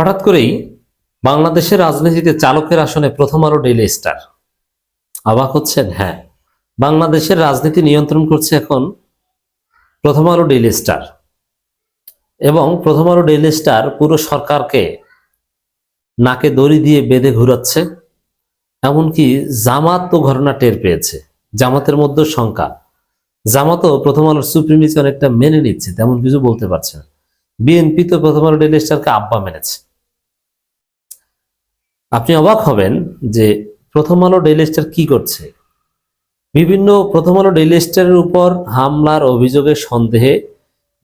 হঠাৎ করেই বাংলাদেশের রাজনীতিতে চালকের আসনে প্রথম আলো ডেইলি স্টার। অবাক হচ্ছেন হ্যাঁ। বাংলাদেশের রাজনীতি নিয়ন্ত্রণ করছে এখন প্রথম আলো ডেইলি স্টার। এবং প্রথম আলো ডেইলি স্টার পুরো সরকারকে নাকে দড়ি দিয়ে বেঁধে ঘুরাচ্ছে, এমনকি জামাত তো ঘটনা টের পেয়েছে। জামাতের মধ্যে শঙ্কা। জামাতও প্রথম আলোর সুপ্রিমিসি অনেকটা মেনে নিচ্ছে, তেমন কিছু বলতে পারছে না। বিএনপি তো প্রথম আলো ডেইলি স্টারকে আব্বা মেনেছে। আপনি অবাক হবেন যে প্রথম আলো ডেইলি স্টার কি করছে। বিভিন্ন প্রথম আলো ডেইলি স্টারের উপর হামলার অভিযোগের সন্দেহে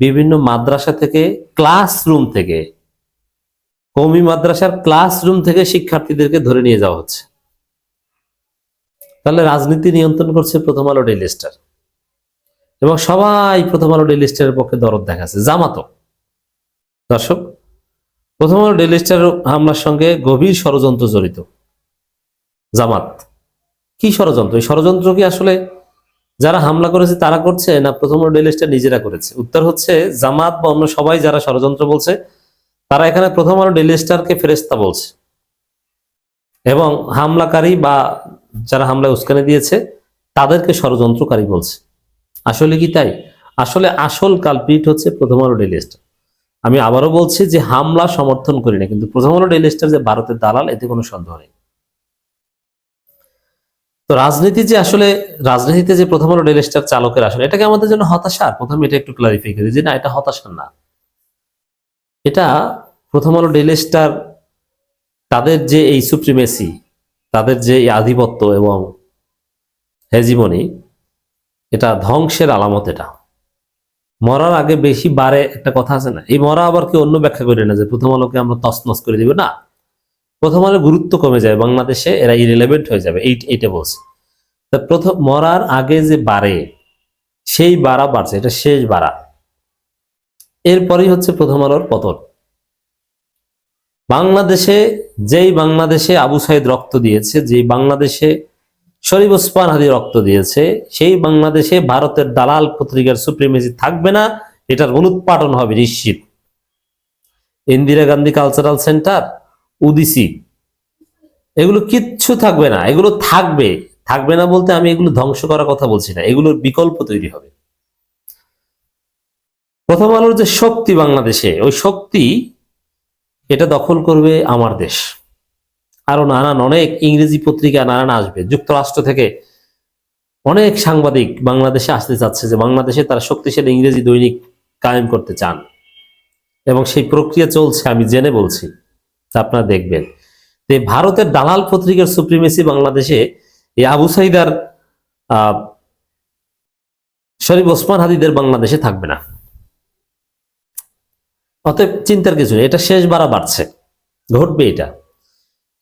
বিভিন্ন মাদ্রাসা থেকে ক্লাসরুম থেকে কৌমি মাদ্রাসার ক্লাসরুম থেকে শিক্ষার্থীদেরকে ধরে নিয়ে যাওয়া হচ্ছে। তাহলে রাজনীতি নিয়ন্ত্রণ করছে প্রথম আলো ডেইলি স্টার এবং সবাই প্রথম আলো ডেইলি স্টারের পক্ষে দরদ দেখাচ্ছে জামাতো দর্শক প্রথম আলো ডেইলি স্টার হামলার সঙ্গে গভীর ষড়যন্ত্র জড়িত। জামাত। কি ষড়যন্ত্র? এই ষড়যন্ত্র কি আসলে যারা হামলা করেছে তারা করছে না প্রথম ডেইলি স্টার নিজেরা করেছে? উত্তর হচ্ছে জামাত বা অন্য সবাই যারা ষড়যন্ত্র বলছে, তারা এখানে প্রথম আলো ডেইলি স্টারকে ফেরেস্তা বলছে। এবং হামলাকারী বা যারা হামলায় উস্কানি দিয়েছে, তাদেরকে ষড়যন্ত্রকারী বলছে। আসলে কি তাই? আসলে আসল কালপিট হচ্ছে প্রথম আলো ডেইলি স্টার। আমি আবারও বলছি যে হামলা সমর্থন করি না, কিন্তু প্রথম আলো ডেইলি স্টার যে ভারতের দালাল, এতে কোনো সন্দেহ নেই। তো রাজনীতি যে আসলে, রাজনীতিতে যে প্রথম আলো ডেইলি স্টার চালকের আসলে, এটাকে আমাদের জন্য হতাশার। প্রথমে এটা একটু ক্লারিফাই করি যে না, এটা হতাশার না। এটা প্রথম আলো ডেইলি স্টার তাদের যে এই সুপ্রিমেসি তাদের যে এই আধিপত্য এবং হেজিমনি এটা ধ্বংসের আলামত এটা। মরার আগে বেশি বারে একটা কথা আছে না? এই মরা আবার কেউ অন্য ব্যাখ্যা করে না যে প্রথম আলোকে আমরা তছনছ করে দিব? না। প্রথম আলোর গুরুত্ব কমে যায় বাংলাদেশে, এরা ইরিলেভেন্ট হয়ে যাবে। এই, এইটা বলছে। তা প্রথম, মরার আগে যে বাড়ে সেই বাড়া বাড়ছে। এটা শেষ বাড়া এরপরেই হচ্ছে প্রথম আলোর পতন। বাংলাদেশে, যেই বাংলাদেশে আবু সাইদ রক্ত দিয়েছে, যেই বাংলাদেশে শরীফ ওসমান হাদি রক্ত দিয়েছে, সেই বাংলাদেশে ভারতের দালাল পত্রিকার সুপ্রিমেসি থাকবে না, এটার অনুৎপাটন হবে নিশ্চিত। ইন্দিরা গান্ধী কালচারাল সেন্টার উদিসি এগুলো কিচ্ছু থাকবে না, এগুলো থাকবে থাকবে না বলতে আমি এগুলো ধ্বংস করার কথা বলছি না, এগুলোর বিকল্প তৈরি হবে। প্রথম আলোর যে শক্তি বাংলাদেশে, ওই শক্তি এটা দখল করবে আমার দেশ। আরও নানান অনেক ইংরেজি পত্রিকা নানান আসবে। যুক্তরাষ্ট্র থেকে অনেক সাংবাদিক বাংলাদেশে আসতে চাচ্ছে যে বাংলাদেশে তারা শক্তিশালী ইংরেজি দৈনিক কায়েম করতে চান। এবং সেই প্রক্রিয়া চলছে, আমি জেনে বলছি। আপনারা দেখবেন। এই ভারতের দালাল পত্রিকার সুপ্রিমেসি বাংলাদেশে এই আবু সাইদার শরীফ ওসমান হাদিদের বাংলাদেশে থাকবে না। অতএব চিন্তার কিছু এটা শেষ বাড়া বাড়ছে। ঘটবে এটা।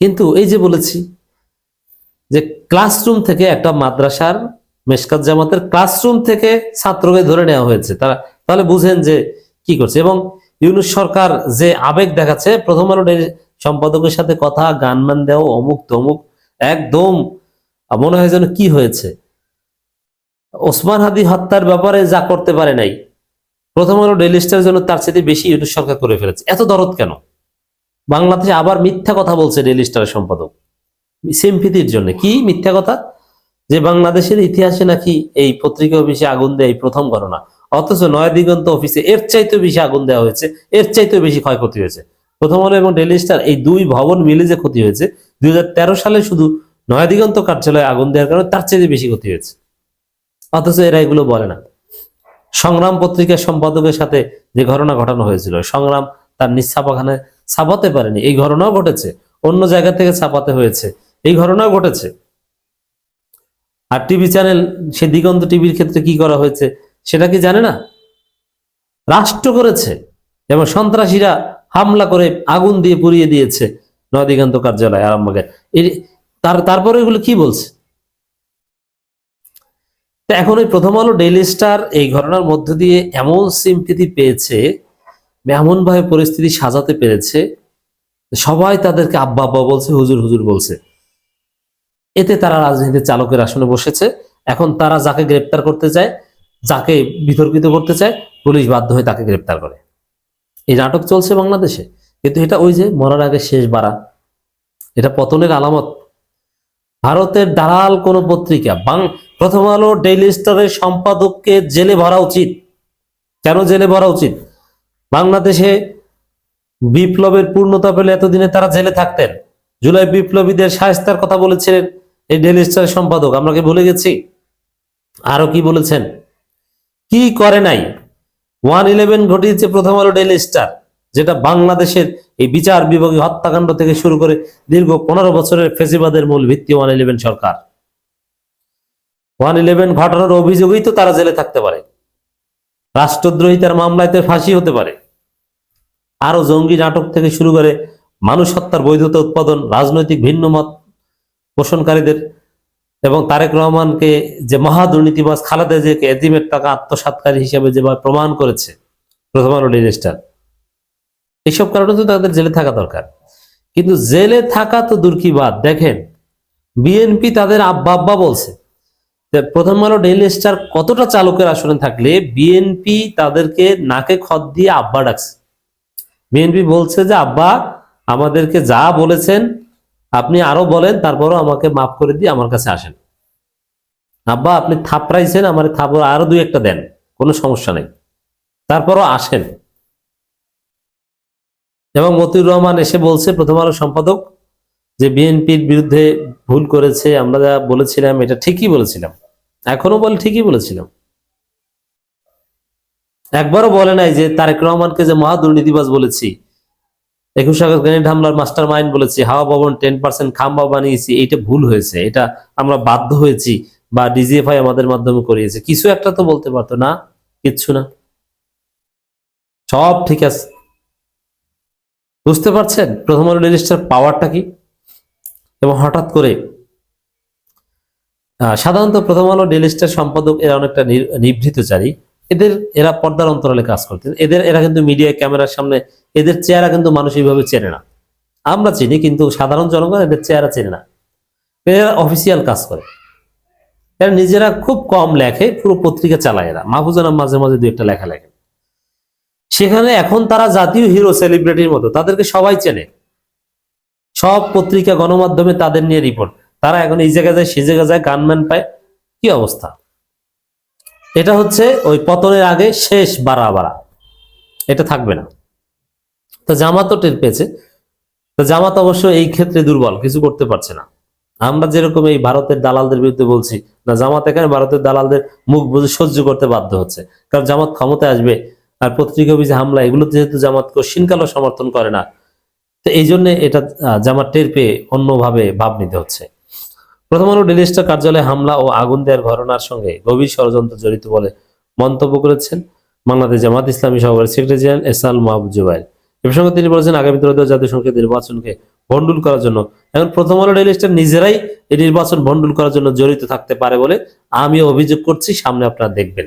কিন্তু এই যে বলেছি যে ক্লাসরুম থেকে একটা মাদ্রাসার মেশকাত জামাতের ক্লাসরুম থেকে ছাত্রকে ধরে নেওয়া হয়েছে, তারা তাহলে বুঝেন যে কি করছে। এবং ইউনুস সরকার যে আবেগ দেখাচ্ছে, প্রথম আলো সম্পাদকের সাথে কথা গানমান দেওয়া অমুক তমুক, একদম মনে হয় যেন কি হয়েছে। ওসমান হাদি হত্যার ব্যাপারে যা করতে পারে নাই, প্রথম আলো ডেইলি স্টারের জন্য তার সাথে বেশি ইউনুস সরকার করে ফেলেছে। এত দরদ কেন? বাংলাদেশে আবার মিথ্যা কথা বলছে ডেইলি স্টারের সম্পাদক। সিম্পিতির জন্য। কি মিথ্যা কথা? যে বাংলাদেশের ইতিহাসে নাকি এই পত্রিকা অফিসে আগুন দেয় প্রথম ঘটনা। অথচ নয় দিগন্ত অফিসে এর চাইতেও বেশি আগুন দেওয়া হয়েছে, এর চাইতেও বেশি ক্ষয়ক্ষতি হয়েছে। প্রথম আলো এবং ডেইলি স্টার এই দুই ভবন মিলে যে ক্ষতি হয়েছে, দুই হাজার তেরো সালে শুধু নয় দিগন্ত কার্যালয়ে আগুন দেওয়ার কারণে তার চাইতে বেশি ক্ষতি হয়েছে। অথচ এরা এগুলো বলে না। সংগ্রাম পত্রিকার সম্পাদকের সাথে যে ঘটনা ঘটানো হয়েছিল, সংগ্রাম তার নিজ ছাপাখানে ছাপাতে পারেনি। এই ঘটনাও ঘটেছে। অন্য জায়গা থেকে ছাপাতে হয়েছে। এই ঘটনাও ঘটেছে। আর টিভি চ্যানেল সে দিগন্ত টিভির ক্ষেত্রে কি করা হয়েছে সেটা কি জানে না? রাষ্ট্র করেছে। এবং সন্ত্রাসীরা হামলা করে আগুন দিয়ে পুড়িয়ে দিয়েছে নদিগন্ত কার্যালয় আরামবাগে। তার, তারপরে এগুলো কি বলছে? এখন ওই প্রথম আলো ডেইলি স্টার এই ঘটনার মধ্য দিয়ে এমন সিম্পিতি পেয়েছে এমন ভাবে পরিস্থিতি সাজাতে পেরেছে, সবাই তাদেরকে আব্বা আব্বা বলছে, হুজুর হুজুর বলছে। এতে তারা রাজনীতির চালকের আসনে বসেছে। এখন তারা যাকে গ্রেপ্তার করতে চায়, যাকে বিতর্কিত করতে চায়, পুলিশ বাধ্য হয়ে তাকে গ্রেপ্তার করে। এই নাটক চলছে বাংলাদেশে। কিন্তু এটা ওই যে মরার আগে শেষ বাড়া। এটা পতনের আলামত। ভারতের দালাল কোন পত্রিকা, বাং, প্রথম আলো, ডেইলি স্টারের সম্পাদককে জেলে ভরা উচিত। কেন জেলে ভরা উচিত? বাংলাদেশে বিপ্লবের পূর্ণতা পেলে এতদিনে তারা জেলে থাকতেন। জুলাই বিপ্লবীদের সাহস্তার কথা বলেছিলেন এই ডেইলি স্টারের সম্পাদক। আমরা কি ভুলে গেছি? আরও কি বলেছেন? কি করে নাই? ওয়ান ইলেভেন ঘটিয়েছে প্রথম আলো ডেইলি স্টার, যেটা বাংলাদেশের এই বিচার বিভাগীয় হত্যাকাণ্ড থেকে শুরু করে দীর্ঘ পনেরো বছরের ফেসিবাদের মূল ভিত্তি ওয়ান ইলেভেন সরকার। ওয়ান ইলেভেন ঘটনার অভিযোগেই তো তারা জেলে থাকতে পারে। রাষ্ট্রদ্রোহিতার মামলাতে ফাঁসি হতে পারে। আরও জঙ্গি নাটক থেকে শুরু করে মানুষ হত্যার বৈধতা উৎপাদন, রাজনৈতিক ভিন্ন মত পোষণকারীদের এবং তারেক রহমানকে যে মহা দুর্নীতিবাজ খালেদা জিয়াকে এদিমের টাকা আত্মসাৎকারী হিসেবে যেভাবে প্রমাণ করেছে প্রথম আলো রেজিস্টার এইসব কারণে তো তাদের জেলে থাকা দরকার। কিন্তু জেলে থাকা তো দূর কি বাদ দেখেন বিএনপি তাদের আব্বা আব্বা বলছে প্রথম আলো ডেইলি স্টার কতটা চালকের আসনে থাকলে বিএনপি তাদেরকে নাকে খত দিয়ে আব্বা ডাকছে। বিএনপি বলছে যে, আব্বা, আমাদেরকে যা বলেছেন, আপনি আরও বলেন, তারপরও আমাকে মাফ করে দিয়ে আমার কাছে আসেন। আব্বা, আপনি থাপড়াইছেন, আমার থাপড় আরও দুই একটা দেন, কোনো সমস্যা নেই। তারপরও আসেন। এবং মতিউর রহমান এসে বলছে, প্রথম আলো সম্পাদক, যে বিএনপির বিরুদ্ধে ভুল করেছে, আমরা যা বলেছিলাম, এটা ঠিকই বলেছিলাম। এখনও বলে ঠিকই বলেছিলাম। একবারও বলে নাই যে তারেক রহমানকে যে মহা দুর্নীতিবাজ বলেছি। একুশ আগস্ট গ্রেনেড হামলার মাস্টার মাইন্ড বলেছি, হাওয়া ভবন টেন পার্সেন্ট খাম্বা বানিয়েছি এটা ভুল হয়েছে। এটা আমরা বাধ্য হয়েছি বা ডিজিএফআই আমাদের মাধ্যমে করিয়েছে। কিছু একটা তো বলতে পারতো না, কিচ্ছু না। সব ঠিক আছে। বুঝতে পারছেন প্রথম আলো রেজিস্টার পাওয়ারটা কি? এবং হঠাৎ করে সাধারণত প্রথম আলো ডেলিস্টার সম্পাদক এরা অনেকটা নিভৃতচারী এদের, এরা পর্দার অন্তরালে কাজ করতেন। এদের, এরা কিন্তু মিডিয়া ক্যামেরার সামনে, এদের চেহারা কিন্তু মানুষ এইভাবে চেনে না। আমরা চিনি, কিন্তু সাধারণ জনগণ এদের চেহারা চেনে না। এরা অফিসিয়াল কাজ করে। এরা নিজেরা খুব কম লেখে, পুরো পত্রিকা চালায় এরা। মাহফুজানা মাঝে মাঝে দু একটা লেখা লেখে সেখানে এখন তারা জাতীয় হিরো সেলিব্রিটির মতো, তাদেরকে সবাই চেনে। সব পত্রিকা গণমাধ্যমে তাদের নিয়ে রিপোর্ট তারা এখন এই জায়গায় যায়, সে জায়গায় যায়, গানম্যান পায়। কি অবস্থা? এটা হচ্ছে ওই পতনের আগে শেষ বাড়া বাড়া এটা থাকবে না। তো জামাতও টের পেয়েছে। তো জামাত অবশ্য এই ক্ষেত্রে দুর্বল, কিছু করতে পারছে না। আমরা যেরকম এই ভারতের দালালদের বিরুদ্ধে বলছি, না জামাত এখানে ভারতের দালালদের মুখ বুঝে সহ্য করতে বাধ্য হচ্ছে। কারণ জামাত ক্ষমতায় আসবে আর পত্রিকা অভিযোগ হামলা, এগুলো যেহেতু জামাত কশিনকালও সমর্থন করে না। তো এই জন্য এটা জামাত টের পেয়ে অন্যভাবে ভাব নিতে হচ্ছে। প্রথম আলো ডেলি স্টার কার্যালয়ে হামলা ও আগুন দেওয়ার ঘটনার সঙ্গে গভীর ষড়যন্ত্র জড়িত বলে মন্তব্য করেছেন বাংলাদেশ জামাত ইসলামী সভার সেক্রেটারি জেনারেল এসাল মাহবুব জুবাইর। এ প্রসঙ্গে তিনি বলেছেন, আগামী ত্রয়োদশ জাতীয় সংসদ নির্বাচনকে ভণ্ডুল করার জন্য। এখন প্রথম আলো ডেলি স্টার নিজেরাই এই নির্বাচন ভণ্ডুল করার জন্য জড়িত থাকতে পারে বলে আমি অভিযোগ করছি, সামনে আপনারা দেখবেন।